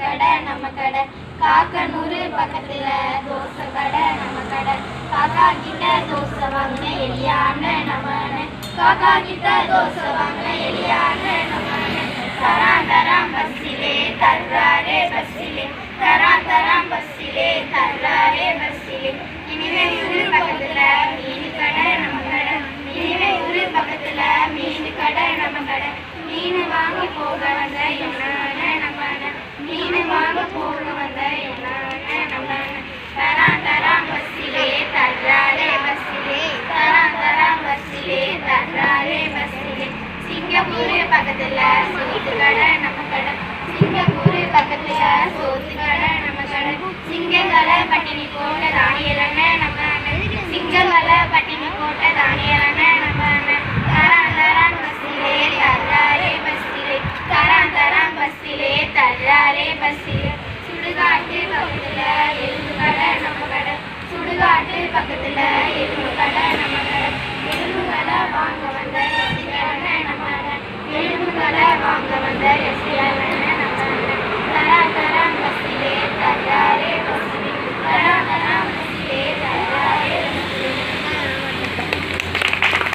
கடை நம்ம கடை. காக்கனூரு பக்கத்துல தோசை கடை நம்ம கடை. காக்கா கிட்ட தோசை வாங்க எலியான நம்ம காக்கா கிட்ட தோசை வாங்க எலியான நம்ம தரான் தரான் பஸ்ஸிலே தர்றாரே பஸ்ஸிலே. தரான் தரான் பஸ்ஸிலே தர்றாரே பஸ்ஸிலே. இனிமே ஊரு பக்கத்துல மீன் கடை நம்ம கடை. இனிமே ஊரு பக்கத்துல மீன் கடை நம்ம கடை. மீன் வாங்கி போக வந்த என்ன? சிங்கப்பூர் பக்கத்துல சோத்து கடை நம்ம கடை சிங்கப்பூர் பக்கத்துல சோத்து கடை நம்ம கடை. சிங்கங்களை பட்டினி போட்ட தானியலங்க நம்ம சிங்கங்களை பட்டினி போட்ட தானியலங்க நம்ம தரான் தரான் பஸ்ஸிலே தர்றாரே பஸ்ஸிலே. தரான் தரான் பஸ்ஸிலே தர்றாரே பஸ்ஸிலே. சுடுகாட்டு பக்கத்துல எருது கடை நம்ம கடை. சுடுகாட்டு பக்கத்துல எருது